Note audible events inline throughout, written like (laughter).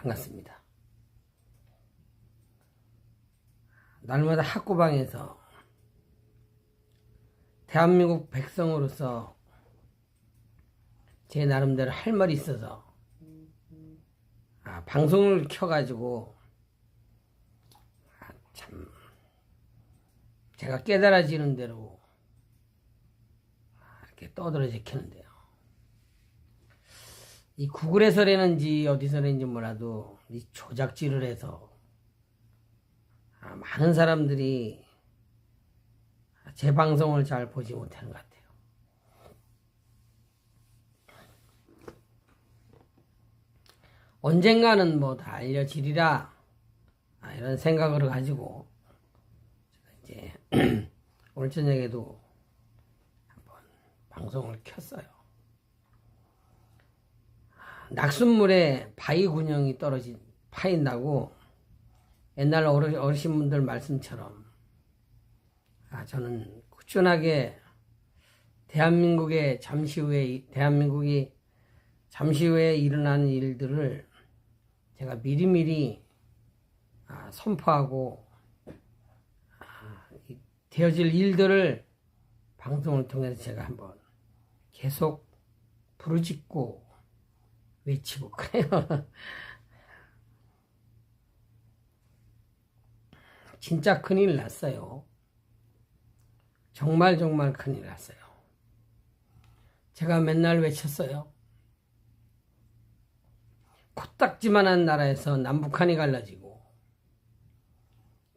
반갑습니다. 날마다 학고방에서 대한민국 백성으로서 제 나름대로 할 말이 있어서 아, 방송을 켜가지고 아, 참 제가 깨달아지는 대로 아, 이렇게 떠들어져 켜는데요. 이 구글에서라는지 어디서라는지 몰라도 이 조작질을 해서 아, 많은 사람들이 제 방송을 잘 보지 못하는 것 같아요. 언젠가는 뭐 다 알려지리라 아, 이런 생각을 가지고 이제 (clears throat) 오늘 저녁에도 한번 방송을 켰어요. 낙순물에 바위 군형이 떨어진 파인다고 옛날 어르- 어르신분들 말씀처럼. 아, 저는 꾸준하게 대한민국의 잠시 후에 이- 대한민국이 잠시 후에 일어나는 일들을 제가 미리미리 아, 선포하고 아, 이 되어질 일들을 방송을 통해서 제가 한번 계속 부르짖고 외치고 그래요. (laughs) 진짜 큰일 났어요. 정말 정말 큰일 났어요. 제가 맨날 외쳤어요. 코딱지만한 나라에서 남북한이 갈라지고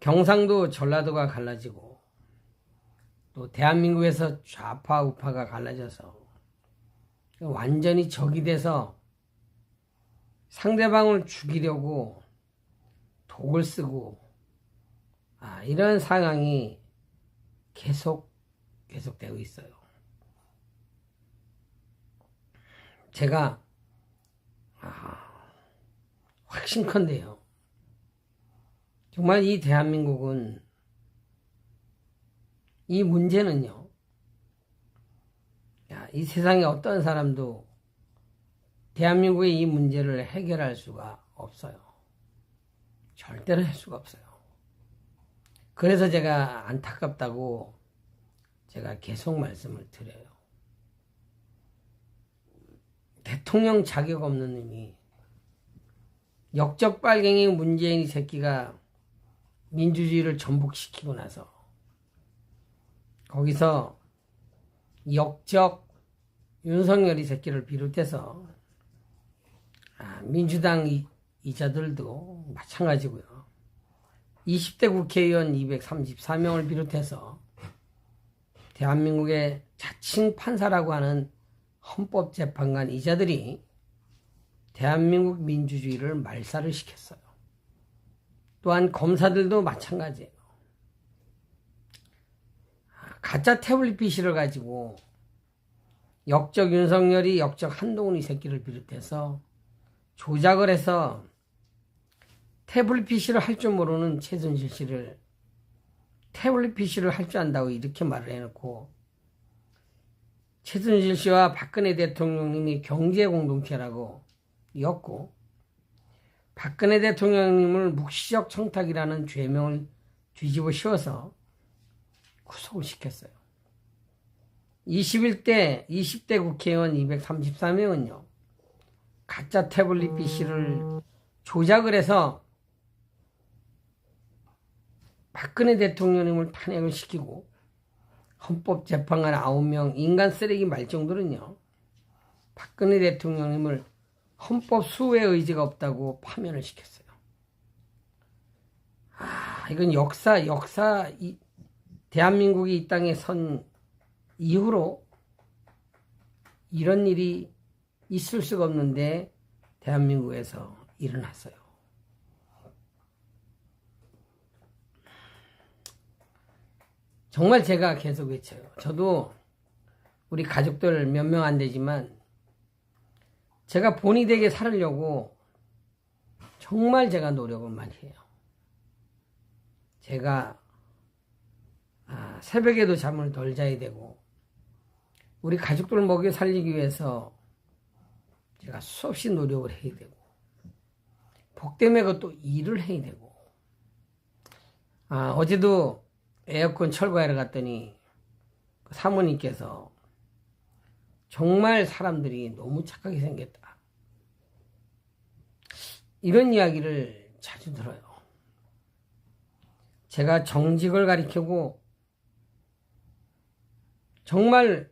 경상도 전라도가 갈라지고 또 대한민국에서 좌파 우파가 갈라져서 완전히 적이 돼서 상대방을 죽이려고 독을 쓰고 아, 이런 상황이 계속 계속되고 있어요. 제가 아, 확신컨대요. 정말 이 대한민국은 이 문제는요. 야, 이 세상에 어떤 사람도 대한민국의 이 문제를 해결할 수가 없어요. 절대로 할 수가 없어요. 그래서 제가 안타깝다고 제가 계속 말씀을 드려요. 대통령 자격 없는 놈이 역적 빨갱이 문재인 이 새끼가 민주주의를 전복시키고 나서 거기서 역적 윤석열 이 새끼를 비롯해서 아, 민주당 이, 이자들도 마찬가지고요. 20대 국회의원 234명을 비롯해서 대한민국의 자칭 판사라고 하는 헌법재판관 이자들이 대한민국 민주주의를 말살을 시켰어요. 또한 검사들도 마찬가지예요. 아, 가짜 태블릿 PC를 가지고 역적 윤석열이 역적 한동훈 이 새끼를 비롯해서 조작을 해서 태블릿 PC를 할 줄 모르는 최순실 씨를 태블릿 PC를 할 줄 안다고 이렇게 말을 해놓고 최순실 씨와 박근혜 대통령님이 경제 공동체라고 였고 박근혜 대통령님을 묵시적 청탁이라는 죄명을 뒤집어 씌워서 구속을 시켰어요. 21대, 20대 국회의원 234명은요, 가짜 태블릿 PC를 조작을 해서 박근혜 대통령님을 탄핵을 시키고 헌법재판관 9명 인간 쓰레기 말정들은요 박근혜 대통령님을 헌법 수호의 의지가 없다고 파면을 시켰어요. 아 이건 역사 역사 이, 대한민국이 이 땅에 선 이후로 이런 일이 있을 수가 없는데 대한민국에서 일어났어요. 정말 제가 계속 외쳐요. 저도 우리 가족들 몇 명 안 되지만 제가 본이 되게 살으려고 정말 제가 노력을 많이 해요. 제가 아, 새벽에도 잠을 덜 자야 되고 우리 가족들을 먹여 살리기 위해서 제가 수없이 노력을 해야 되고 복 때문에 그것도 일을 해야 되고. 아, 어제도 에어컨 철거하러 갔더니 그 사모님께서 정말 사람들이 너무 착하게 생겼다. 이런 이야기를 자주 들어요. 제가 정직을 가리키고 정말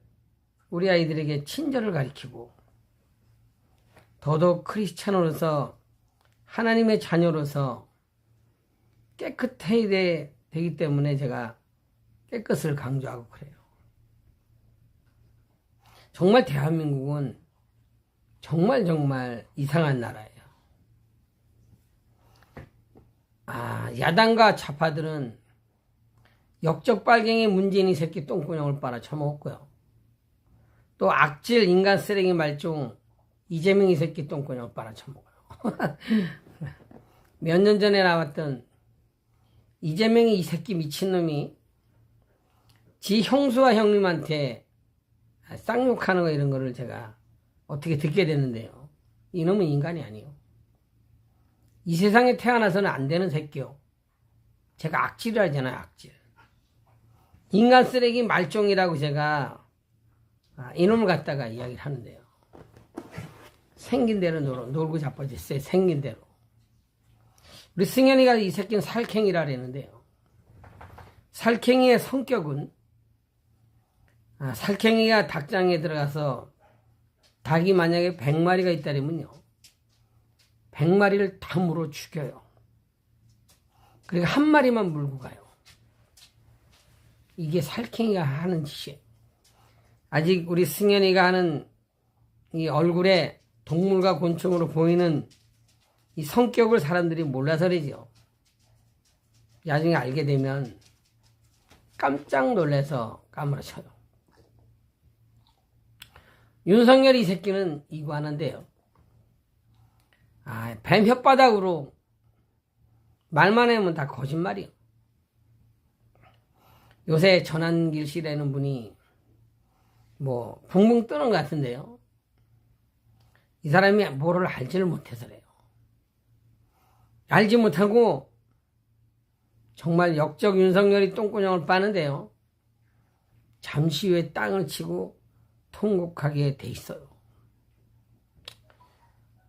우리 아이들에게 친절을 가리키고 더더욱 크리스찬으로서 하나님의 자녀로서 깨끗해야 돼- 되기 때문에 제가 깨끗을 강조하고 그래요. 정말 대한민국은 정말 정말 이상한 나라예요. 아, 야당과 좌파들은 역적 빨갱이 문재인이 새끼 똥구녕을 빨아 처먹었고요. 또 악질 인간 쓰레기 말종 이재명이 새끼 똥구녕을 빨아 처먹어요. (laughs) 몇 년 전에 나왔던 이재명이 이 새끼 미친놈이 지 형수와 형님한테 쌍욕하는 거 이런 거를 제가 어떻게 듣게 됐는데요. 이놈은 인간이 아니요. 이 세상에 태어나서는 안 되는 새끼요. 제가 악질이라잖아요, 악질. 인간 쓰레기 말종이라고 제가 아, 이놈을 갖다가 이야기를 하는데요. 생긴 대로 놀, 놀고 자빠졌어요, 생긴 대로. 우리 승현이가 이 새끼는 살쾡이라 그랬는데요. 살쾡이의 성격은 아, 살쾡이가 닭장에 들어가서 닭이 만약에 100마리가 있다면요. 100마리를 다 물어 죽여요. 그리고 한 마리만 물고 가요. 이게 살쾡이가 하는 짓이에요. 아직 우리 승현이가 하는 이 얼굴에 동물과 곤충으로 보이는 이 성격을 사람들이 몰라서 그러죠. 나중에 알게 되면 깜짝 놀래서 까무러쳐요. 윤석열 이 새끼는 이거 하는데요. 아, 뱀 혓바닥으로 말만 하면 다 거짓말이요. 요새 전환길 씨라는 분이 뭐 붕붕 뜨는 것 같은데요. 이 사람이 뭐를 알지를 못해서래요. 알지 못하고 정말 역적 윤석열이 똥구녕을 빠는데요. 잠시 후에 땅을 치고 통곡하게 돼 있어요.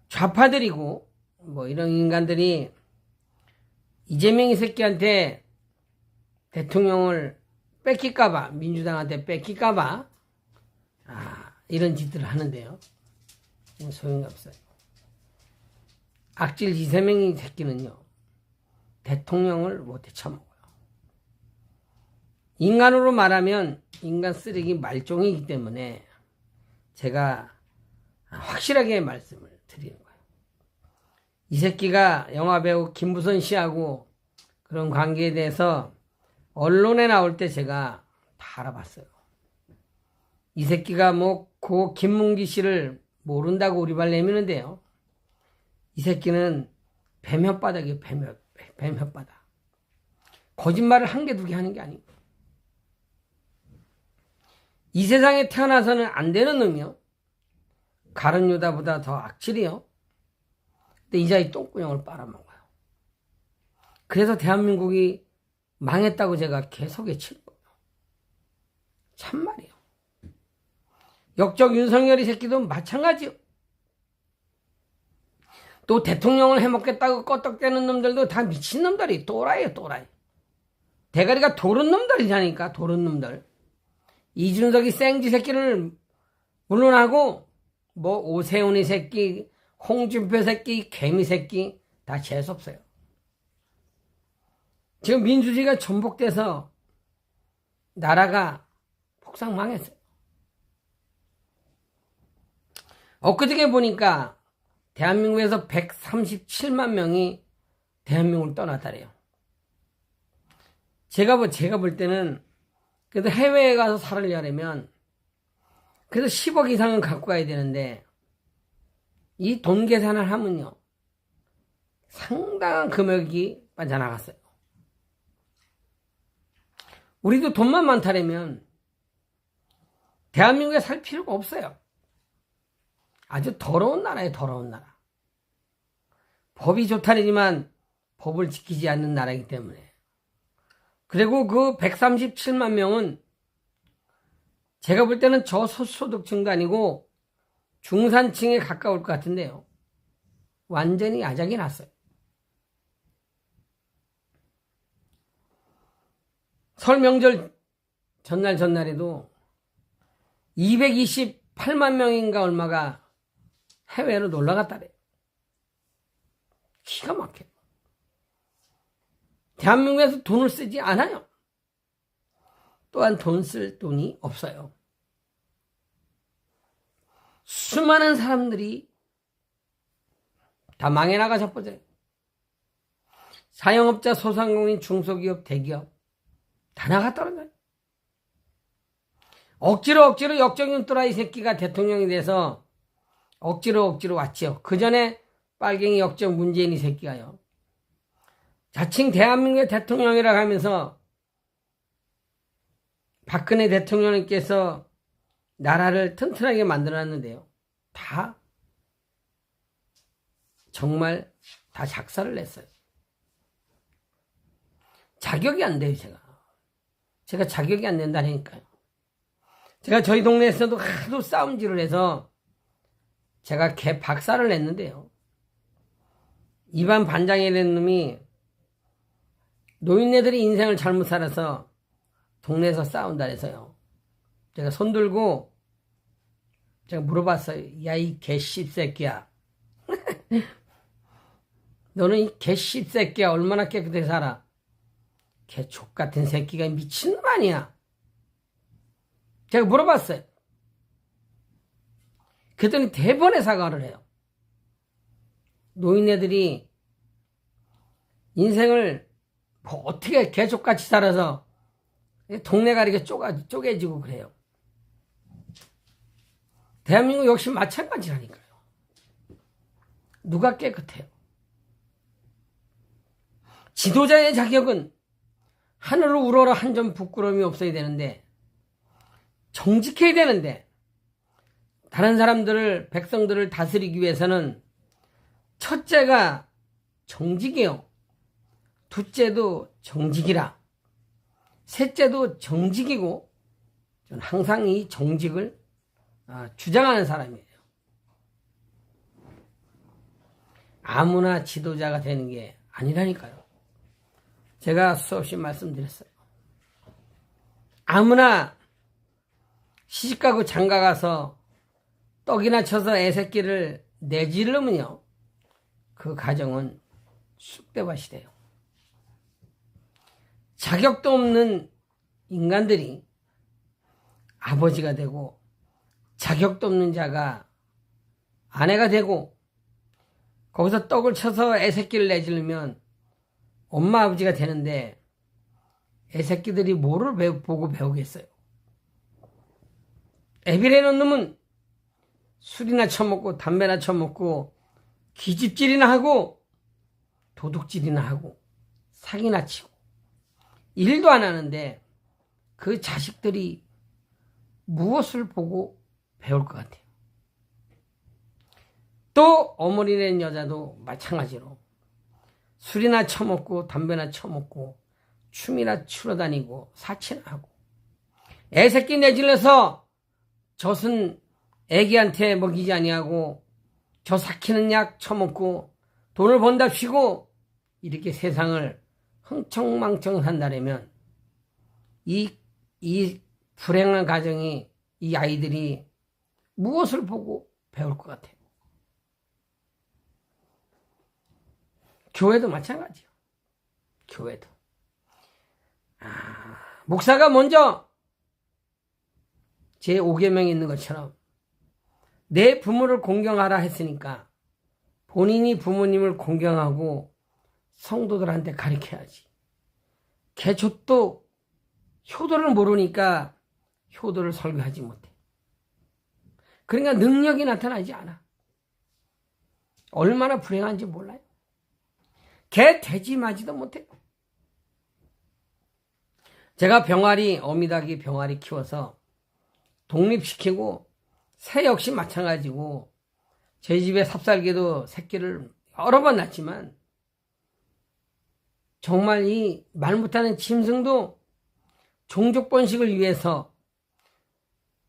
좌파들이고 뭐 이런 인간들이 이재명이 새끼한테 대통령을 뺏길까봐 민주당한테 뺏길까봐 아, 이런 짓들을 하는데요. 소용이 없어요. 악질 이재명이 새끼는요 대통령을 못해 쳐먹어요. 인간으로 말하면 인간 쓰레기 말종이기 때문에 제가 확실하게 말씀을 드리는 거예요. 이 새끼가 영화배우 김부선 씨하고 그런 관계에 대해서 언론에 나올 때 제가 다 알아봤어요. 이 새끼가 뭐 고 김문기 씨를 모른다고 우리발 내미는데요. 이 새끼는 혓, 뱀 혓바닥. 거짓말을 한 개 두 개 하는 게 아니고 이 세상에 태어나서는 안 되는 놈이요. 가른 유다보다 더 악질이요. 근데 이 자리 똥구녕을 빨아먹어요. 그래서 대한민국이 망했다고 제가 계속 외치는 거예요. 참말이에요. 역적 윤석열이 새끼도 마찬가지요. 또 대통령을 해먹겠다고 껐떡대는 놈들도 다 미친 놈들이 또라이에요, 또라이. 대가리가 도른 놈들이자니까, 도른 놈들. 이준석이 생쥐 새끼를 물론하고, 뭐, 오세훈이 새끼, 홍준표 새끼, 개미 새끼, 다 재수없어요. 지금 민주주의가 전복돼서 나라가 폭삭 망했어요. 엊그저께 보니까 대한민국에서 137만 명이 대한민국을 떠났다래요. 제가 뭐 제가 볼 때는 그래도 해외에 가서 살으려면 그래도 10억 이상은 갖고 가야 되는데 이 돈 계산을 하면요 상당한 금액이 빠져나갔어요. 우리도 돈만 많다면 대한민국에 살 필요가 없어요. 아주 더러운 나라예요, 더러운 나라. 법이 좋다니지만 법을 지키지 않는 나라이기 때문에. 그리고 그 137만 명은 제가 볼 때는 저소득층도 아니고 중산층에 가까울 것 같은데요. 완전히 아작이 났어요. 설 명절 전날 전날에도 228만 명인가 얼마가 해외로 놀러 갔다래. 기가 막혀. 대한민국에서 돈을 쓰지 않아요. 또한 돈 쓸 돈이 없어요. 수많은 사람들이 다 망해 나가셨 보세요. 사용업자, 소상공인, 중소기업, 대기업 다 나가 떨어져요. 억지로 억지로 역적용 또라이 새끼가 대통령이 돼서 억지로 억지로 왔지요. 그 전에 빨갱이 역적 문재인 이 새끼가요. 자칭 대한민국의 대통령이라고 하면서 박근혜 대통령님께서 나라를 튼튼하게 만들어놨는데요. 다 정말 다 작사를 냈어요. 자격이 안 돼요, 제가. 제가 자격이 안 된다니까요. 제가 저희 동네에서도 하도 싸움질을 해서 제가 개 박사를 냈는데요. 입안 반장이 된 놈이 노인네들이 인생을 잘못 살아서 동네에서 싸운다 해서요. 제가 손 들고 제가 물어봤어요. 야, 이 개씹새끼야. (laughs) 너는 이 개씹새끼야. 얼마나 깨끗하게 살아. 개족 같은 새끼가 미친놈 아니야. 제가 물어봤어요. 그랬더니 대번에 사과를 해요. 노인네들이 인생을 뭐 어떻게 개족같이 살아서 동네가 이렇게 쪼가, 쪼개지고 그래요. 대한민국 역시 마찬가지라니까요. 누가 깨끗해요? 지도자의 자격은 하늘을 우러러 한 점 부끄러움이 없어야 되는데 정직해야 되는데 다른 사람들을 백성들을 다스리기 위해서는 첫째가 정직이요. 둘째도 정직이라. 셋째도 정직이고 저는 항상 이 정직을 아, 주장하는 사람이에요. 아무나 지도자가 되는 게 아니라니까요. 제가 수없이 말씀드렸어요. 아무나 시집가고 장가가서 떡이나 쳐서 애새끼를 내지르면요. 그 가정은 쑥대밭이 돼요. 자격도 없는 인간들이 아버지가 되고 자격도 없는 자가 아내가 되고 거기서 떡을 쳐서 애새끼를 내지르면 엄마 아버지가 되는데 애새끼들이 뭐를 배우, 보고 배우겠어요? 애비라는 놈은 술이나 처먹고 담배나 처먹고 기집질이나 하고 도둑질이나 하고 사기나 치고 일도 안 하는데 그 자식들이 무엇을 보고 배울 것 같아요. 또 어머니는 여자도 마찬가지로 술이나 처먹고 담배나 처먹고 춤이나 추러 다니고 사치나 하고 애새끼 내질러서 젖은 애기한테 먹이지 아니하고 저 삭히는 약 처먹고 돈을 번답시고 이렇게 세상을 흥청망청 산다면 이, 이 불행한 가정이 이 아이들이 무엇을 보고 배울 것 같아요? 교회도 마찬가지요. 교회도. 아, 목사가 먼저 제 5계명에 있는 것처럼 내 부모를 공경하라 했으니까 본인이 부모님을 공경하고 성도들한테 가르쳐야지. 개족도 효도를 모르니까 효도를 설교하지 못해. 그러니까 능력이 나타나지 않아. 얼마나 불행한지 몰라요. 개 돼지 마지도 못해. 제가 병아리, 어미닭이 병아리 키워서 독립시키고 새 역시 마찬가지고 제 집에 삽살개도 새끼를 여러 번 났지만 정말 이 말 못하는 짐승도 종족 번식을 위해서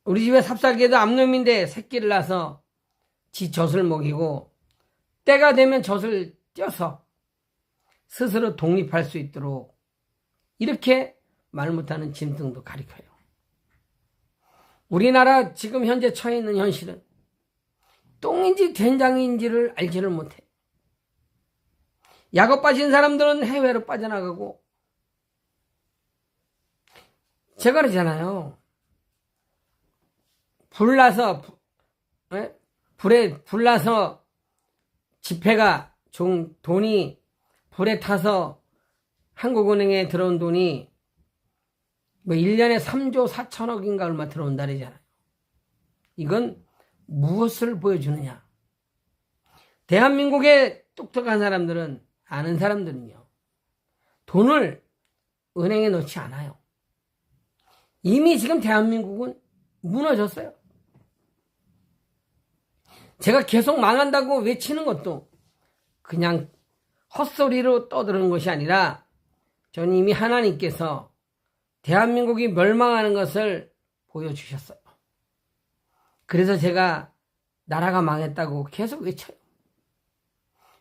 우리 집에 삽살개도 암놈인데 새끼를 낳아서 지 젖을 먹이고 때가 되면 젖을 쪄서 스스로 독립할 수 있도록 이렇게 말 못하는 짐승도 가리켜요. 우리나라 지금 현재 처해 있는 현실은 똥인지 된장인지를 알지를 못해. 약업 빠진 사람들은 해외로 빠져나가고 제가 그러잖아요. 불나서 부- 에? 불에 불나서 지폐가 종 돈이 불에 타서 한국은행에 들어온 돈이 뭐 1년에 3조 4천억인가 얼마 들어온다 그러잖아요. 이건 무엇을 보여주느냐? 대한민국의 똑똑한 사람들은 아는 사람들은요. 돈을 은행에 넣지 않아요. 이미 지금 대한민국은 무너졌어요. 제가 계속 망한다고 외치는 것도 그냥 헛소리로 떠드는 것이 아니라 전 이미 하나님께서 대한민국이 멸망하는 것을 보여주셨어요. 그래서 제가 나라가 망했다고 계속 외쳐요.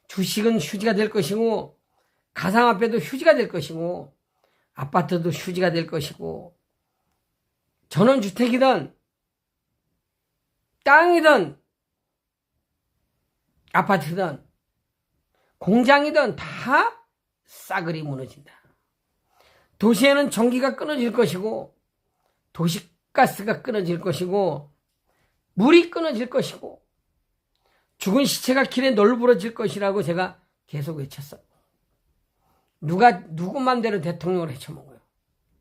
주식은 휴지가 될 것이고 가상화폐도 휴지가 될 것이고 아파트도 휴지가 될 것이고 전원주택이든 땅이든 아파트든 공장이든 다 싸그리 무너진다. 도시에는 전기가 끊어질 것이고 도시가스가 끊어질 것이고 물이 끊어질 것이고 죽은 시체가 길에 널브러질 것이라고 제가 계속 외쳤어요. 누가 누구 맘대로 대통령을 해쳐먹어요.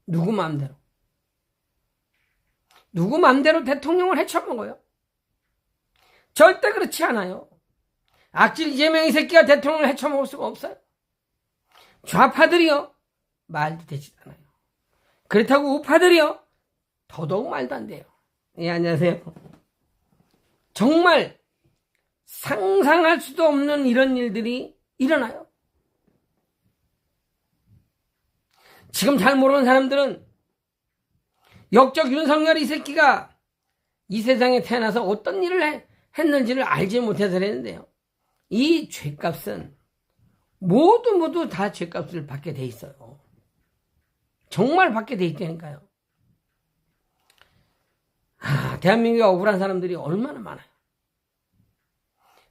누구 맘대로. 누구 맘대로 대통령을 해쳐먹어요. 절대 그렇지 않아요. 악질 이재명 이 새끼가 대통령을 해쳐먹을 수가 없어요. 좌파들이요. 말도 되지 않아요. 그렇다고 우파들이요. 더더욱 말도 안 돼요. 예, 안녕하세요. 정말 상상할 수도 없는 이런 일들이 일어나요. 지금 잘 모르는 사람들은 역적 윤석열 이 새끼가 이 세상에 태어나서 어떤 일을 해- 했는지를 알지 못해서 그랬는데요. 이 죄값은 모두 모두 다 죄값을 받게 돼 있어요. 정말 받게 돼 있다니까요. 아, 대한민국에 억울한 사람들이 얼마나 많아요.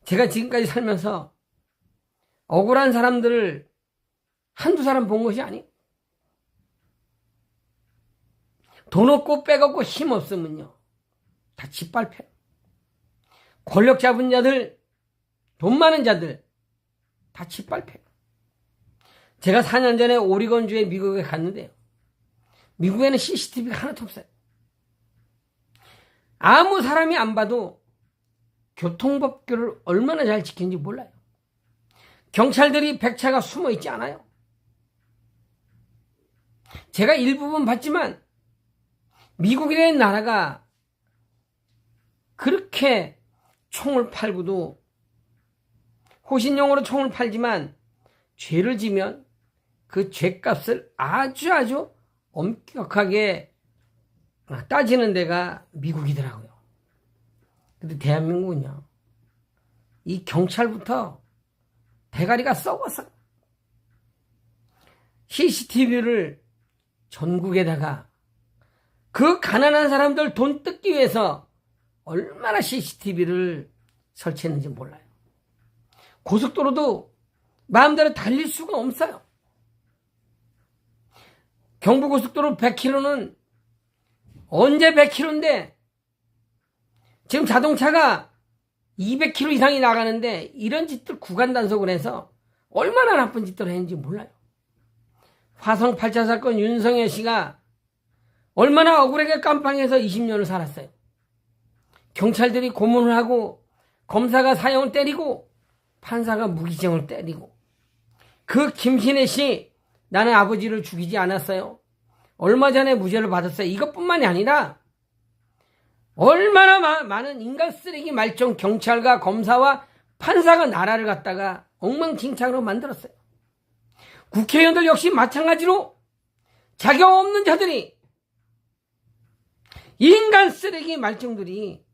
제가 지금까지 살면서 억울한 사람들을 한두 사람 본 것이 아니. 돈 없고 빽 없고 힘 없으면요. 다 짓밟혀요. 권력 잡은 자들, 돈 많은 자들, 다 짓밟혀요. 제가 4년 전에 오리건주에 미국에 갔는데요. 미국에는 CCTV가 하나도 없어요. 아무 사람이 안 봐도 교통법규를 얼마나 잘 지키는지 몰라요. 경찰들이 백차가 숨어 있지 않아요. 제가 일부분 봤지만 미국이라는 나라가 그렇게 총을 팔고도 호신용으로 총을 팔지만 죄를 지면 그 죄값을 아주 아주 엄격하게 따지는 데가 미국이더라고요. 근데 대한민국은요, 이 경찰부터 대가리가 썩어서 CCTV를 전국에다가 그 가난한 사람들 돈 뜯기 위해서 얼마나 CCTV를 설치했는지 몰라요. 고속도로도 마음대로 달릴 수가 없어요. 경부고속도로 100km는 언제 100km인데 지금 자동차가 200km 이상이 나가는데 이런 짓들 구간 단속을 해서 얼마나 나쁜 짓들을 했는지 몰라요. 화성 8차 사건 윤석열 씨가 얼마나 억울하게 깜빵에서 20년을 살았어요. 경찰들이 고문을 하고 검사가 사형을 때리고 판사가 무기징을 때리고 그 김신혜 씨 나는 아버지를 죽이지 않았어요. 얼마 전에 무죄를 받았어요. 이것뿐만이 아니라 얼마나 마- 많은 인간 쓰레기 말종 경찰과 검사와 판사가 나라를 갖다가 엉망진창으로 만들었어요. 국회의원들 역시 마찬가지로 자격 없는 자들이 인간 쓰레기 말정들이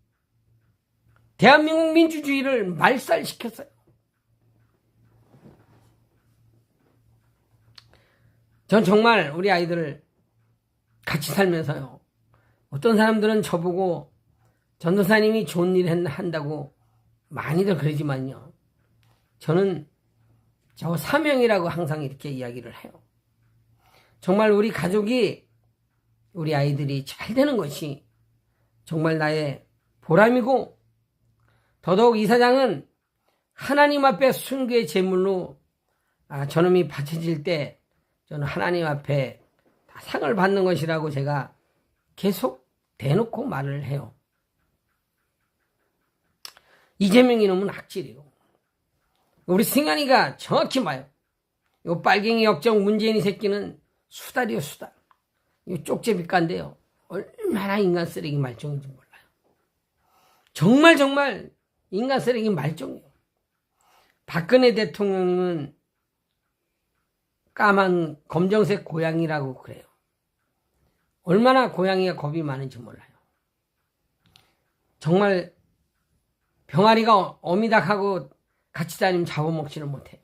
대한민국 민주주의를 말살시켰어요. 전 정말 우리 아이들을 같이 살면서요. 어떤 사람들은 저보고 전도사님이 좋은 일 했- 한다고 많이들 그러지만요. 저는 저 사명이라고 항상 이렇게 이야기를 해요. 정말 우리 가족이 우리 아이들이 잘 되는 것이 정말 나의 보람이고 더더욱 이 사장은 하나님 앞에 순교의 제물로 아, 저놈이 바쳐질 때 저는 하나님 앞에 다 상을 받는 것이라고 제가 계속 대놓고 말을 해요. 이재명 이놈은 악질이요. 우리 승현이가 정확히 봐요. 요 빨갱이 역정 문재인 이 새끼는 수달이요 수달. 이 쪽제비간데요. 얼마나 인간 쓰레기 말종인지 몰라요. 정말 정말 인간 쓰레기 말종이에요. 박근혜 대통령님은 까만 검정색 고양이라고 그래요. 얼마나 고양이가 겁이 많은지 몰라요. 정말 병아리가 어미닭하고 같이 다니면 잡아먹지를 못해요.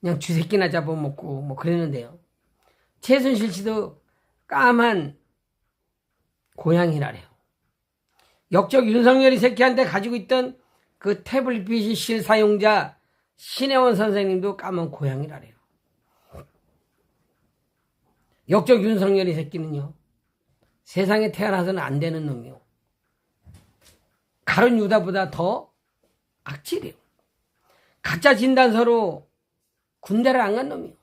그냥 쥐새끼나 잡아먹고 뭐 그랬는데요. 최순실 씨도 까만 고양이라래요. 역적 윤석열이 새끼한테 가지고 있던 그 태블릿 PC 사용자 신혜원 선생님도 까만 고양이라래요. 역적 윤석열이 새끼는요. 세상에 태어나서는 안 되는 놈이요. 가론 유다보다 더 악질이에요. 가짜 진단서로 군대를 안 간 놈이요.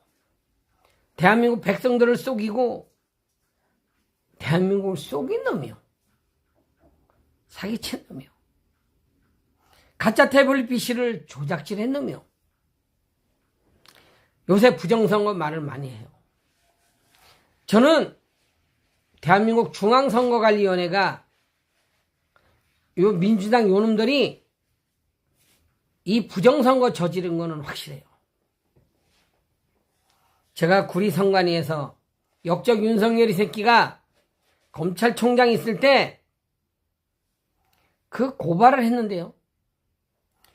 대한민국 백성들을 속이고 대한민국을 속인 놈이요. 사기친 놈이요. 가짜 태블릿 PC를 조작질한 놈이요. 요새 부정선거 말을 많이 해요. 저는 대한민국 중앙선거관리위원회가 요 민주당 요놈들이 이 부정선거 저지른 거는 확실해요. 제가 구리선관위에서 역적 윤석열이 새끼가 검찰총장 있을 때 그 고발을 했는데요.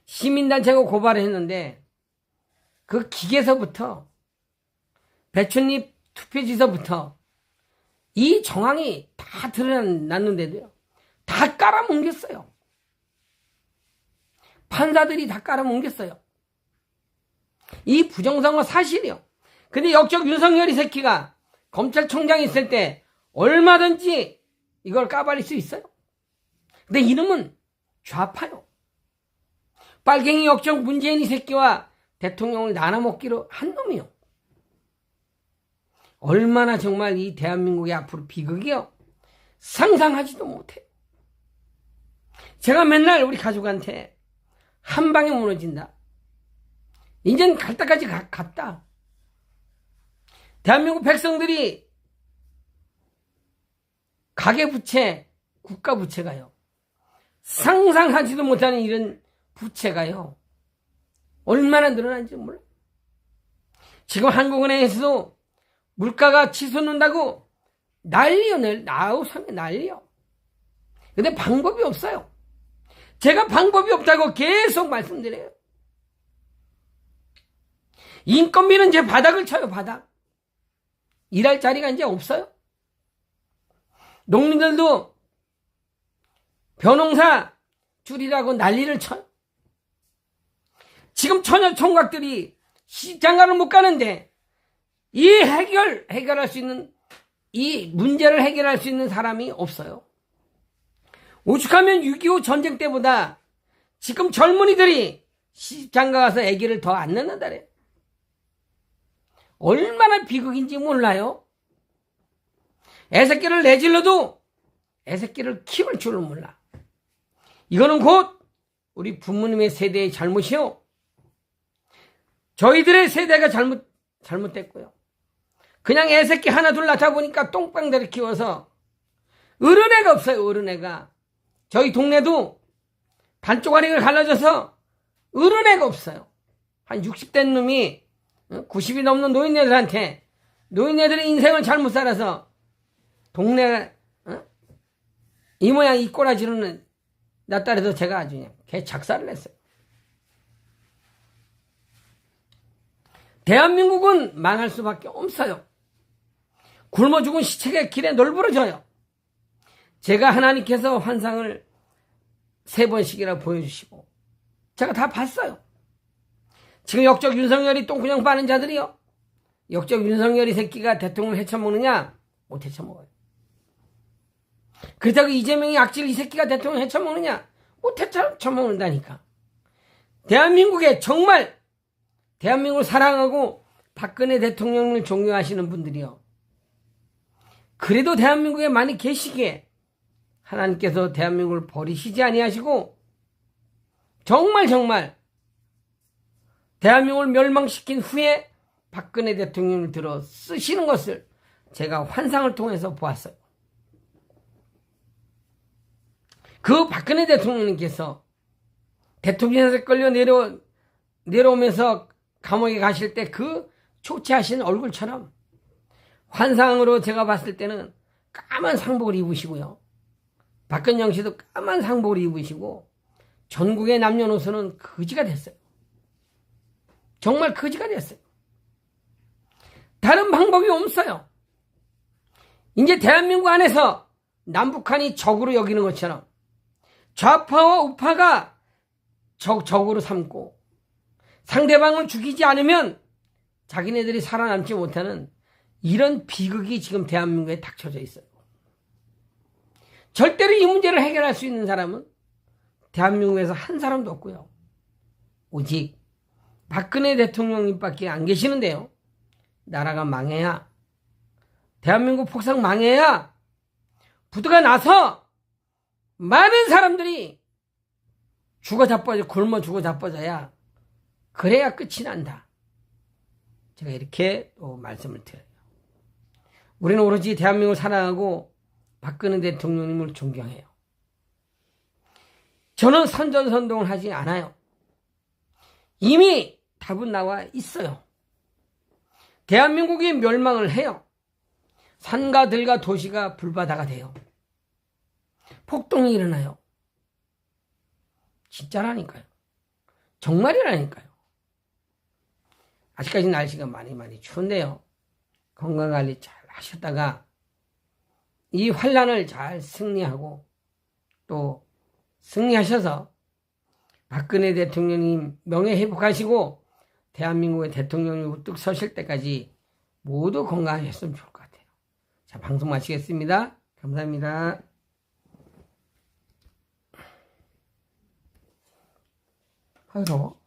시민단체가 고발을 했는데 그 기계서부터 배춧잎 투표지서부터 이 정황이 다 드러났는데도요. 다 깔아뭉겼어요. 판사들이 다 깔아뭉겼어요. 이 부정선거 사실이요. 근데 역적 윤석열 이 새끼가 검찰총장 있을 때 얼마든지 이걸 까발릴 수 있어요. 근데 이놈은 좌파요. 빨갱이 역적 문재인 이 새끼와 대통령을 나눠먹기로 한 놈이요. 얼마나 정말 이 대한민국의 앞으로 비극이요. 상상하지도 못해. 제가 맨날 우리 가족한테 한 방에 무너진다. 이젠 갈 때까지 가- 갔다. 대한민국 백성들이 가계부채, 국가부채가요. 상상하지도 못하는 이런 부채가요. 얼마나 늘어난지 몰라. 지금 한국은행에서도 물가가 치솟는다고 난리요, 날, 나우상에 난리요. 근데 방법이 없어요. 제가 방법이 없다고 계속 말씀드려요. 인건비는 제 바닥을 쳐요, 바닥. 일할 자리가 이제 없어요. 농민들도 벼농사 줄이라고 난리를 쳐요. 지금 처녀 총각들이 시장가를 못 가는데 이 해결, 해결할 수 있는 이 문제를 해결할 수 있는 사람이 없어요. 오죽하면 6.25 전쟁 때보다 지금 젊은이들이 시장가 가서 아기를 더 안 낳는다래. 얼마나 비극인지 몰라요. 애새끼를 내질러도 애새끼를 키울 줄을 몰라. 이거는 곧 우리 부모님의 세대의 잘못이요. 저희들의 세대가 잘못, 잘못됐고요. 그냥 애새끼 하나 둘 낳다 보니까 똥빵대를 키워서 어른애가 없어요, 어른애가. 저희 동네도 반쪽아리를 갈라져서 어른애가 없어요. 한 60된 놈이 90이 넘는 노인네들한테 노인네들의 인생을 잘못 살아서 동네 어? 이 모양 이 꼬라지로는 나 딸에서 제가 아주 그냥 개 작살을 냈어요. 대한민국은 망할 수밖에 없어요. 굶어 죽은 시체가 길에 널브러져요. 제가 하나님께서 환상을 세 번씩이나 보여주시고 제가 다 봤어요. 지금 역적 윤석열이 똥구녕 빠는 자들이요. 역적 윤석열이 새끼가 대통령을 헤쳐먹느냐? 못 헤쳐먹어요. 그렇다고 이재명이 악질 이 새끼가 대통령 헤쳐먹느냐? 못 헤쳐먹는다니까. 대한민국에 정말 대한민국을 사랑하고 박근혜 대통령을 존경하시는 분들이요. 그래도 대한민국에 많이 계시기에 하나님께서 대한민국을 버리시지 아니하시고 정말 정말 대한민국을 멸망시킨 후에 박근혜 대통령을 들어 쓰시는 것을 제가 환상을 통해서 보았어요. 그 박근혜 대통령님께서 대통령에서 끌려 내려, 내려오면서 감옥에 가실 때 그 초췌하신 얼굴처럼 환상으로 제가 봤을 때는 까만 상복을 입으시고요. 박근영 씨도 까만 상복을 입으시고 전국의 남녀노소는 거지가 됐어요. 정말 거지가 됐어요. 다른 방법이 없어요. 이제 대한민국 안에서 남북한이 적으로 여기는 것처럼 좌파와 우파가 적, 적으로 삼고 상대방을 죽이지 않으면 자기네들이 살아남지 못하는 이런 비극이 지금 대한민국에 닥쳐져 있어요. 절대로 이 문제를 해결할 수 있는 사람은 대한민국에서 한 사람도 없고요. 오직 박근혜 대통령님밖에 안 계시는데요. 나라가 망해야 대한민국 폭삭 망해야 부두가 나서 많은 사람들이 죽어 자빠져 굶어 죽어 자빠져야 그래야 끝이 난다. 제가 이렇게 또 말씀을 드려요. 우리는 오로지 대한민국을 사랑하고 박근혜 대통령님을 존경해요. 저는 선전선동을 하지 않아요. 이미 답은 나와 있어요. 대한민국이 멸망을 해요. 산과 들과 도시가 불바다가 돼요. 폭동이 일어나요. 진짜라니까요. 정말이라니까요. 아직까지 날씨가 많이 많이 추운데요. 건강관리 잘 하셨다가 이 환란을 잘 승리하고 또 승리하셔서 박근혜 대통령님 명예 회복하시고 대한민국의 대통령이 우뚝 서실 때까지 모두 건강하셨으면 좋을 것 같아요. 자, 방송 마치겠습니다. 감사합니다. 더워.